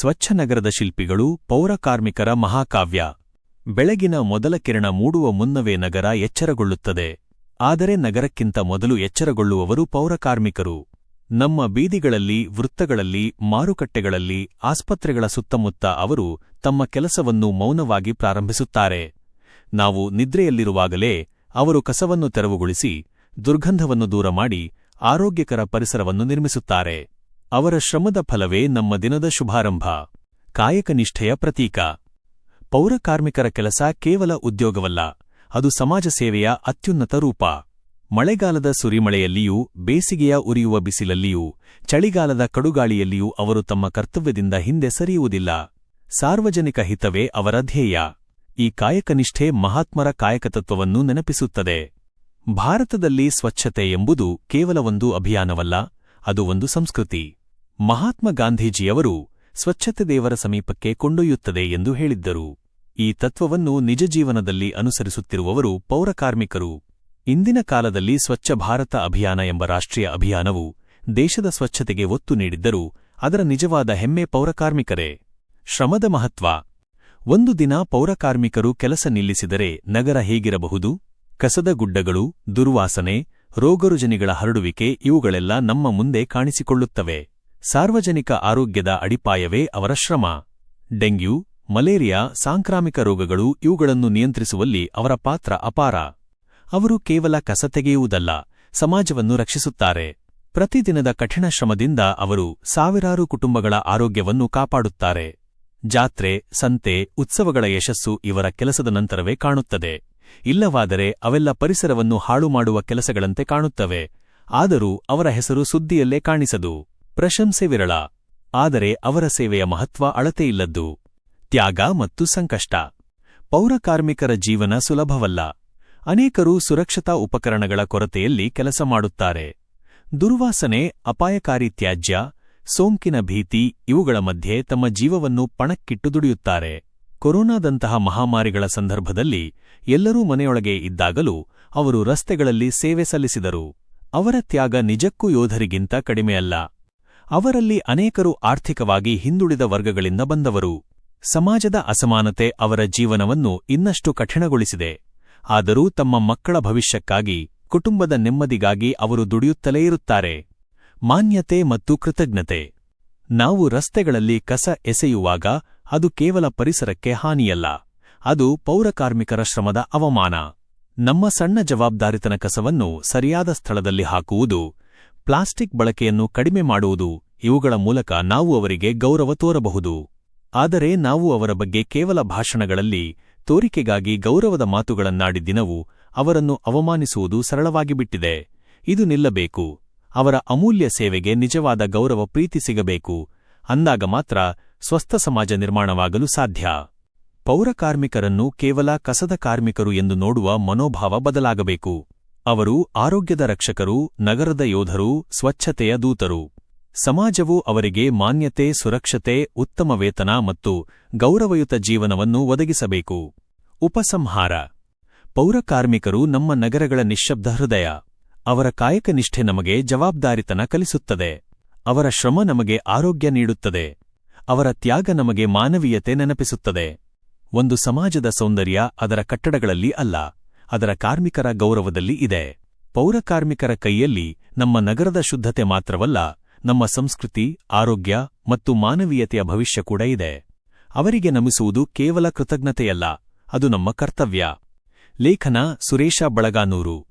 ಸ್ವಚ್ಛ ನಗರದ ಶಿಲ್ಪಿಗಳು ಪೌರಕಾರ್ಮಿಕರ ಮಹಾಕಾವ್ಯ. ಬೆಳಗಿನ ಮೊದಲ ಕಿರಣ ಮೂಡುವ ಮುನ್ನವೇ ನಗರ ಎಚ್ಚರಗೊಳ್ಳುತ್ತದೆ. ಆದರೆ ನಗರಕ್ಕಿಂತ ಮೊದಲು ಎಚ್ಚರಗೊಳ್ಳುವವರು ಪೌರಕಾರ್ಮಿಕರು ನಮ್ಮ ಬೀದಿಗಳಲ್ಲಿ, ವೃತ್ತಗಳಲ್ಲಿ, ಮಾರುಕಟ್ಟೆಗಳಲ್ಲಿ, ಆಸ್ಪತ್ರೆಗಳ ಸುತ್ತಮುತ್ತ ಅವರು ತಮ್ಮ ಕೆಲಸವನ್ನು ಮೌನವಾಗಿ ಪ್ರಾರಂಭಿಸುತ್ತಾರೆ. ನಾವು ನಿದ್ರೆಯಲ್ಲಿರುವಾಗಲೇ ಅವರು ಕಸವನ್ನು ತೆರವುಗೊಳಿಸಿ, ದುರ್ಗಂಧವನ್ನು ದೂರ ಮಾಡಿ ಆರೋಗ್ಯಕರ ಪರಿಸರವನ್ನು ನಿರ್ಮಿಸುತ್ತಾರೆ. ಅವರ ಶ್ರಮದ ಫಲವೇ ನಮ್ಮ ದಿನದ ಶುಭಾರಂಭ. ಕಾಯಕನಿಷ್ಠೆಯ ಪ್ರತೀಕ. ಪೌರಕಾರ್ಮಿಕರ ಕೆಲಸ ಕೇವಲ ಉದ್ಯೋಗವಲ್ಲ, ಅದು ಸಮಾಜ ಸೇವೆಯ ಅತ್ಯುನ್ನತ ರೂಪ. ಮಳೆಗಾಲದ ಸುರಿಮಳೆಯಲ್ಲಿಯೂ, ಬೇಸಿಗೆಯ ಉರಿಯುವ ಬಿಸಿಲಲ್ಲಿಯೂ, ಚಳಿಗಾಲದ ಕಡುಗಾಳಿಯಲ್ಲಿಯೂ ಅವರು ತಮ್ಮ ಕರ್ತವ್ಯದಿಂದ ಹಿಂದೆ ಸರಿಯುವುದಿಲ್ಲ. ಸಾರ್ವಜನಿಕ ಹಿತವೇ ಅವರ ಧ್ಯೇಯ. ಈ ಕಾಯಕನಿಷ್ಠೆ ಮಹಾತ್ಮರ ಕಾಯಕತತ್ವವನ್ನು ನೆನಪಿಸುತ್ತದೆ. ಭಾರತದಲ್ಲಿ ಸ್ವಚ್ಛತೆ ಎಂಬುದು ಕೇವಲ ಒಂದು ಅಭಿಯಾನವಲ್ಲ, ಅದು ಒಂದು ಸಂಸ್ಕೃತಿ. ಮಹಾತ್ಮ ಗಾಂಧೀಜಿಯವರು ಸ್ವಚ್ಛತೆ ದೇವರ ಸಮೀಪಕ್ಕೆ ಕೊಂಡೊಯ್ಯುತ್ತದೆ ಎಂದು ಹೇಳಿದ್ದರು. ಈ ತತ್ವವನ್ನು ನಿಜ ಜೀವನದಲ್ಲಿ ಅನುಸರಿಸುತ್ತಿರುವವರು ಪೌರಕಾರ್ಮಿಕರು ಇಂದಿನ ಕಾಲದಲ್ಲಿ ಸ್ವಚ್ಛ ಭಾರತ ಅಭಿಯಾನ ಎಂಬ ರಾಷ್ಟ್ರೀಯ ಅಭಿಯಾನವು ದೇಶದ ಸ್ವಚ್ಛತೆಗೆ ಒತ್ತು ನೀಡಿದ್ದರೂ ಅದರ ನಿಜವಾದ ಹೆಮ್ಮೆ ಪೌರಕಾರ್ಮಿಕರೇ ಶ್ರಮದ ಮಹತ್ವ. ಒಂದು ದಿನ ಪೌರಕಾರ್ಮಿಕರು ಕೆಲಸ ನಿಲ್ಲಿಸಿದರೆ ನಗರ ಹೇಗಿರಬಹುದು? ಕಸದ ಗುಡ್ಡಗಳು, ದುರ್ವಾಸನೆ, ರೋಗರುಜನಿಗಳ ಹರಡುವಿಕೆ ಇವುಗಳೆಲ್ಲ ನಮ್ಮ ಮುಂದೆ ಕಾಣಿಸಿಕೊಳ್ಳುತ್ತವೆ. ಸಾರ್ವಜನಿಕ ಆರೋಗ್ಯದ ಅಡಿಪಾಯವೇ ಅವರ ಶ್ರಮ. ಡೆಂಗ್ಯೂ, ಮಲೇರಿಯಾ, ಸಾಂಕ್ರಾಮಿಕ ರೋಗಗಳು ಇವುಗಳನ್ನು ನಿಯಂತ್ರಿಸುವಲ್ಲಿ ಅವರ ಪಾತ್ರ ಅಪಾರ. ಅವರು ಕೇವಲ ಕಸ ತೆಗೆಯುವುದಲ್ಲ, ಸಮಾಜವನ್ನು ರಕ್ಷಿಸುತ್ತಾರೆ. ಪ್ರತಿದಿನದ ಕಠಿಣ ಶ್ರಮದಿಂದ ಅವರು ಸಾವಿರಾರು ಕುಟುಂಬಗಳ ಆರೋಗ್ಯವನ್ನು ಕಾಪಾಡುತ್ತಾರೆ. ಜಾತ್ರೆ, ಸಂತೆ, ಉತ್ಸವಗಳ ಯಶಸ್ಸು ಇವರ ಕೆಲಸದ ನಂತರವೇ ಕಾಣುತ್ತದೆ. ಇಲ್ಲವಾದರೆ ಅವೆಲ್ಲ ಪರಿಸರವನ್ನು ಹಾಳು ಮಾಡುವ ಕೆಲಸಗಳಂತೆ ಕಾಣುತ್ತವೆ. ಆದರೂ ಅವರ ಹೆಸರು ಸುದ್ದಿಯಲ್ಲೇ ಕಾಣಿಸದು. ಪ್ರಶಂಸೆ ವಿರಳ. ಆದರೆ ಅವರ ಸೇವೆಯ ಮಹತ್ವ ಅಳತೆಯಿಲ್ಲದ್ದು ತ್ಯಾಗ ಮತ್ತು ಸಂಕಷ್ಟ. ಪೌರಕಾರ್ಮಿಕರ ಜೀವನ ಸುಲಭವಲ್ಲ. ಅನೇಕರು ಸುರಕ್ಷತಾ ಉಪಕರಣಗಳ ಕೊರತೆಯಲ್ಲಿ ಕೆಲಸ ಮಾಡುತ್ತಾರೆ. ದುರ್ವಾಸನೆ, ಅಪಾಯಕಾರಿ ತ್ಯಾಜ್ಯ, ಸೋಂಕಿನ ಭೀತಿ ಇವುಗಳ ಮಧ್ಯೆ ತಮ್ಮ ಜೀವವನ್ನು ಪಣಕ್ಕಿಟ್ಟು ದುಡಿಯುತ್ತಾರೆ. ಕೊರೋನಾದಂತಹ ಮಹಾಮಾರಿಗಳ ಸಂದರ್ಭದಲ್ಲಿ ಎಲ್ಲರೂ ಮನೆಯೊಳಗೆ ಇದ್ದಾಗಲೂ ಅವರು ರಸ್ತೆಗಳಲ್ಲಿ ಸೇವೆ ಸಲ್ಲಿಸಿದರು. ಅವರ ತ್ಯಾಗ ನಿಜಕ್ಕೂ ಯೋಧರಿಗಿಂತ ಕಡಿಮೆಯಲ್ಲ. ಅವರಲ್ಲಿ ಅನೇಕರು ಆರ್ಥಿಕವಾಗಿ ಹಿಂದುಳಿದ ವರ್ಗಗಳಿಂದ ಬಂದವರು. ಸಮಾಜದ ಅಸಮಾನತೆ ಅವರ ಜೀವನವನ್ನು ಇನ್ನಷ್ಟು ಕಠಿಣಗೊಳಿಸಿದೆ. ಆದರೂ ತಮ್ಮ ಮಕ್ಕಳ ಭವಿಷ್ಯಕ್ಕಾಗಿ, ಕುಟುಂಬದ ನೆಮ್ಮದಿಗಾಗಿ ಅವರು ದುಡಿಯುತ್ತಲೇ ಇರುತ್ತಾರೆ. ಮಾನ್ಯತೆ ಮತ್ತು ಕೃತಜ್ಞತೆ. ನಾವು ರಸ್ತೆಗಳಲ್ಲಿ ಕಸ ಎಸೆಯುವಾಗ ಅದು ಕೇವಲ ಪರಿಸರಕ್ಕೆ ಹಾನಿಯಲ್ಲ. ಅದು ಪೌರಕಾರ್ಮಿಕರ ಶ್ರಮದ ಅವಮಾನ. ನಮ್ಮ ಸಣ್ಣ ಜವಾಬ್ದಾರಿತನ ಕಸವನ್ನು ಸರಿಯಾದ ಸ್ಥಳದಲ್ಲಿ ಹಾಕುವುದು ಪ್ಲಾಸ್ಟಿಕ್ ಬಳಕೆಯನ್ನು ಕಡಿಮೆ ಮಾಡುವುದು ಇವುಗಳ ಮೂಲಕ ನಾವು ಅವರಿಗೆ ಗೌರವ ತೋರಬಹುದು. ಆದರೆ ನಾವು ಅವರ ಬಗ್ಗೆ ಕೇವಲ ಭಾಷಣಗಳಲ್ಲಿ, ತೋರಿಕೆಗಾಗಿ ಗೌರವದ ಮಾತುಗಳನ್ನಾಡಿ ದಿನವು ಅವರನ್ನು ಅವಮಾನಿಸುವುದು ಸರಳವಾಗಿಬಿಟ್ಟಿದೆ. ಇದು ನಿಲ್ಲಬೇಕು. ಅವರ ಅಮೂಲ್ಯ ಸೇವೆಗೆ ನಿಜವಾದ ಗೌರವ ಪ್ರೀತಿ ಸಿಗಬೇಕು. ಅಂದಾಗ ಮಾತ್ರ ಸ್ವಸ್ಥ ಸಮಾಜ ನಿರ್ಮಾಣವಾಗಲು ಸಾಧ್ಯ. ಪೌರಕಾರ್ಮಿಕರನ್ನು ಕೇವಲ ಕಸದ ಕಾರ್ಮಿಕರು ಎಂದು ನೋಡುವ ಮನೋಭಾವ ಬದಲಾಗಬೇಕು. ಅವರು ಆರೋಗ್ಯದ ರಕ್ಷಕರು, ನಗರದ ಯೋಧರು, ಸ್ವಚ್ಛತೆಯ ದೂತರು. ಸಮಾಜವು ಅವರಿಗೆ ಮಾನ್ಯತೆ, ಸುರಕ್ಷತೆ, ಉತ್ತಮ ವೇತನ ಮತ್ತು ಗೌರವಯುತ ಜೀವನವನ್ನು ಒದಗಿಸಬೇಕು. ಉಪಸಂಹಾರ. ಪೌರಕಾರ್ಮಿಕರು ನಮ್ಮ ನಗರಗಳ ನಿಶ್ಶಬ್ದ ಹೃದಯ. ಅವರ ಕಾಯಕನಿಷ್ಠೆ ನಮಗೆ ಜವಾಬ್ದಾರಿತನ ಕಲಿಸುತ್ತದೆ. ಅವರ ಶ್ರಮ ನಮಗೆ ಆರೋಗ್ಯ ನೀಡುತ್ತದೆ. ಅವರ ತ್ಯಾಗ ನಮಗೆ ಮಾನವೀಯತೆ ನೆನಪಿಸುತ್ತದೆ. ಒಂದು ಸಮಾಜದ ಸೌಂದರ್ಯ ಅದರ ಕಟ್ಟಡಗಳಲ್ಲಿ ಅಲ್ಲ. ಅದರ ಕಾರ್ಮಿಕರ ಗೌರವದಲ್ಲಿ ಇದೆ. ಪೌರಕಾರ್ಮಿಕರ ಕೈಯಲ್ಲಿ ನಮ್ಮ ನಗರದ ಶುದ್ಧತೆ ಮಾತ್ರವಲ್ಲ, ನಮ್ಮ ಸಂಸ್ಕೃತಿ, ಆರೋಗ್ಯ ಮತ್ತು ಮಾನವೀಯತೆಯ ಭವಿಷ್ಯ ಕೂಡ ಇದೆ. ಅವರಿಗೆ ನಮಿಸುವುದು ಕೇವಲ ಕೃತಜ್ಞತೆಯಲ್ಲ, ಅದು ನಮ್ಮ ಕರ್ತವ್ಯ. ಲೇಖನ ಸುರೇಶ ಬಳಗಾನೂರು.